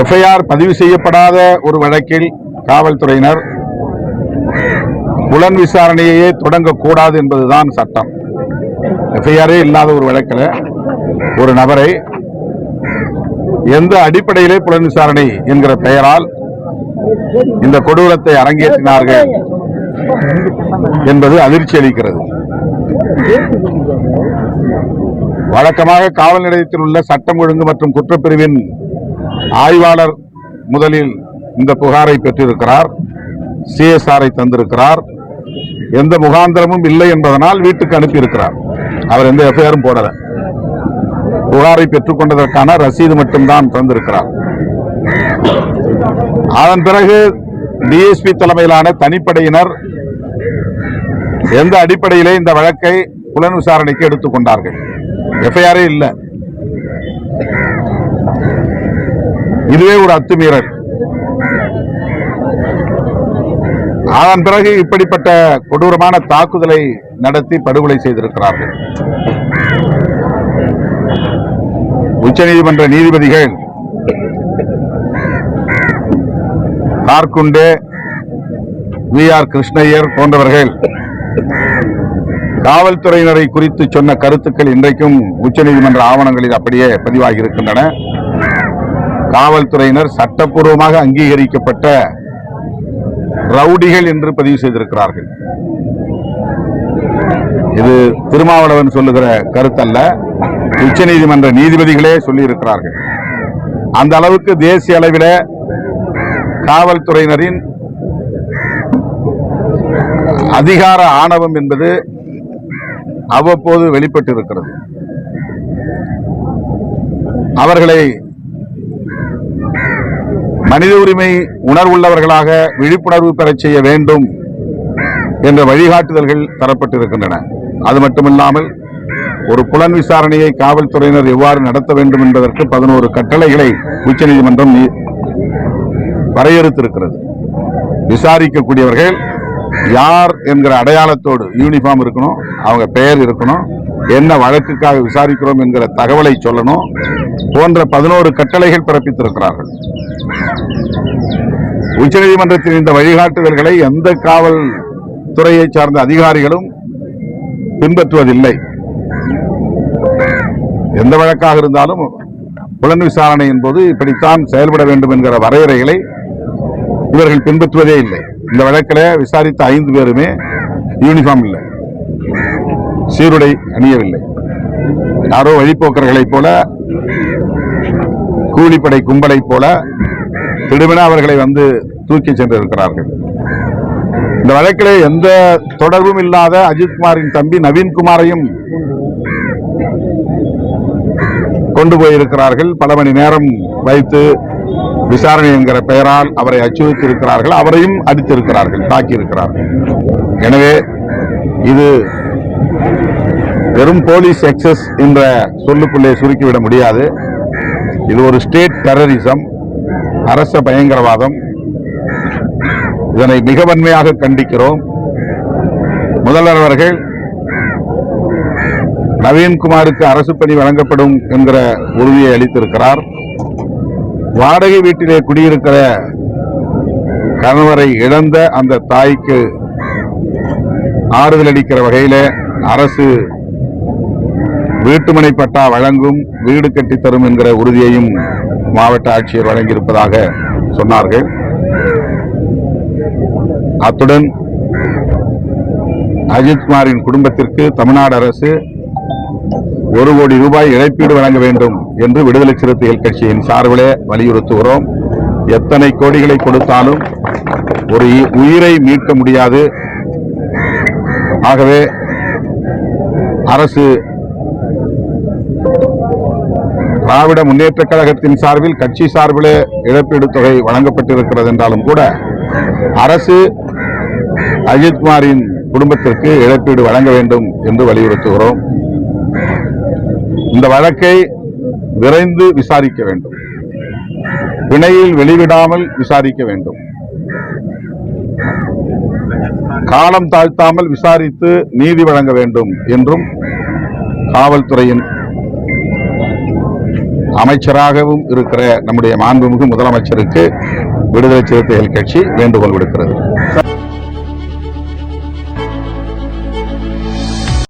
FIR பதிவு செய்யப்படாத ஒரு வழக்கில் காவல்துறையினர் புலன் விசாரணையே தொடங்கக்கூடாது என்பதுதான் சட்டம். எஃப்ஐஆரே இல்லாத ஒரு வழக்கில் ஒரு நபரை எந்த அடிப்படையிலே புலன் விசாரணை என்கிற பெயரால் இந்த கொடூரத்தை அரங்கேற்றினார்கள் என்பது அதிர்ச்சி அளிக்கிறது. வழக்கமாக காவல் நிலையத்தில் உள்ள சட்டம் ஒழுங்கு மற்றும் குற்றப்பிரிவின் ஆய்வாளர் முதலில் இந்த புகாரை பெற்றிருக்கிறார். சிஎஸ்ஆரை தந்திருக்கிறார். எந்த முகாந்திரமும் இல்லை என்பதனால் வீட்டுக்கு அனுப்பியிருக்கிறார். அவர் எந்த எஃப்ஐஆரும் போடல. புகாரை பெற்றுக் கொண்டதற்கான ரசீது மட்டும்தான் தந்திருக்கிறார். அதன் பிறகு டிஎஸ்பி தலைமையிலான தனிப்படையினர் எந்த அடிப்படையிலே இந்த வழக்கை புலன் விசாரணைக்கு எடுத்துக் கொண்டார்கள் எஃப்ஐஆரே இல்லை. இதுவே ஒரு அத்துமீறல். அதன் பிறகு இப்படிப்பட்ட கொடூரமான தாக்குதலை நடத்தி படுகொலை செய்திருக்கிறார்கள். உச்சநீதிமன்ற நீதிபதிகள் கார்குண்டே வி ஆர் கிருஷ்ணய்யர் போன்றவர்கள் காவல்துறையினரை குறித்து சொன்ன கருத்துக்கள் இன்றைக்கும் உச்சநீதிமன்ற ஆவணங்களில் அப்படியே பதிவாகி இருக்கின்றன காவல்துறையினர் சட்டப்பூர்வமாக அங்கீகரிக்கப்பட்ட ரவுடிகள் என்று பதிவு செய்திருக்கிறார்கள். இது திருமாவளவன் சொல்லுகிற கருத்தல்ல. உச்சநீதிமன்ற நீதிபதிகளே சொல்லியிருக்கிறார்கள். அந்த அளவுக்கு தேசிய அளவில் காவல்துறையினரின் அதிகார ஆணவம் என்பது அவ்வப்போது வெளிப்பட்டிருக்கிறது. அவர்களை மனித உரிமை உணர்வுள்ளவர்களாக விழிப்புணர்வு பெறச் செய்ய வேண்டும் என்ற வழிகாட்டுதல்கள் தரப்பட்டிருக்கின்றன. அது மட்டுமில்லாமல் ஒரு புலன் விசாரணையை காவல்துறையினர் எவ்வாறு நடத்த வேண்டும் என்பதற்கு பதினோரு கட்டளைகளை உச்சநீதிமன்றம் வரையறுத்திருக்கிறது. விசாரிக்கக்கூடியவர்கள் யார் என்கிற அடையாளத்தோடு யூனிஃபார்ம் இருக்கணும் அவங்க பெயர் இருக்கணும் என்ன வழக்குக்காக விசாரிக்கிறோம் என்கிற தகவலை சொல்லணும் போன்ற பதினோரு கட்டளைகள் பிறப்பித்திருக்கிறார்கள். உச்சநீதிமன்றத்தின் இந்த வழிகாட்டுதல்களை எந்த காவல் துறையை சார்ந்த அதிகாரிகளும் பின்பற்றுவதில்லை. எந்த வழக்காக இருந்தாலும் புலன் விசாரணையின் போது இப்படித்தான் செயல்பட வேண்டும் என்கிற வரையறைகளை இவர்கள் பின்பற்றுவதே இல்லை. இந்த வழக்கில் விசாரித்த ஐந்து பேருமே யூனிஃபார்ம் இல்லை. சீருடை அணியவில்லை. யாரோ வழிப்போக்கர்களைப் போல கூலிப்படை கும்பலைப் போல திடுமென அவர்களை வந்து தூக்கி சென்றிருக்கிறார்கள். இந்த வழக்கிலே எந்த தொடர்பும் இல்லாத அஜித்குமாரின் தம்பி நவீன்குமாரையும் கொண்டு போயிருக்கிறார்கள். பல மணி நேரம் வைத்து விசாரணை என்கிற பெயரால் அவரை அச்சுறுத்தியிருக்கிறார்கள் அவரையும் அடித்திருக்கிறார்கள் தாக்கியிருக்கிறார்கள். எனவே இது வெறும் போலீஸ் எக்ஸஸ் என்ற சொல்லுக்குள்ளே சுருக்கிவிட முடியாது. இது ஒரு ஸ்டேட் டெரரிசம் அரச பயங்கரவாதம். இதனை மிக வன்மையாக கண்டிக்கிறோம். முதல்வர் அவர்கள் நவீன்குமாருக்கு அரசு பணி வழங்கப்படும் என்கிற உறுதியை அளித்திருக்கிறார். வாடகை வீட்டிலே குடியிருக்கிற கணவரை இழந்த அந்த தாய்க்கு ஆறுதல் அளிக்கிற வகையில அரசு வீட்டுமனை பட்டா வழங்கும் வீடு கட்டித்தரும் என்கிற உறுதியையும் மாவட்ட ஆட்சியர் வழங்கியிருப்பதாக சொன்னார்கள். அத்துடன் அஜித்குமாரின் குடும்பத்திற்கு தமிழ்நாடு அரசு ஒரு கோடி ரூபாய் இழப்பீடு வழங்க வேண்டும் என்று விடுதலை சிறுத்தைகள் கட்சியின் சார்பிலே வலியுறுத்துகிறோம். எத்தனை கோடிகளை கொடுத்தாலும் ஒரு உயிரை மீட்க முடியாது. ஆகவே அரசு திராவிட முன்னேற்ற கழகத்தின் சார்பில் கட்சி சார்பிலே இழப்பீடு தொகை வழங்கப்பட்டிருக்கிறது என்றாலும் கூட அரசு அஜித்குமாரின் குடும்பத்திற்கு இழப்பீடு வழங்க வேண்டும் என்று வலியுறுத்துகிறோம். இந்த வழக்கை விரைந்து விசாரிக்க வேண்டும். பிணையில் வெளிவிடாமல் விசாரிக்க வேண்டும். காலம் தாழ்த்தாமல் விசாரித்து நீதி வழங்க வேண்டும் என்றும் காவல்துறையின் அமைச்சராகவும் இருக்கிற நம்முடைய மாண்புமிகு முதலமைச்சருக்கு விடுதலை சிறுத்தைகள் கட்சி வேண்டுகோள் விடுக்கிறது.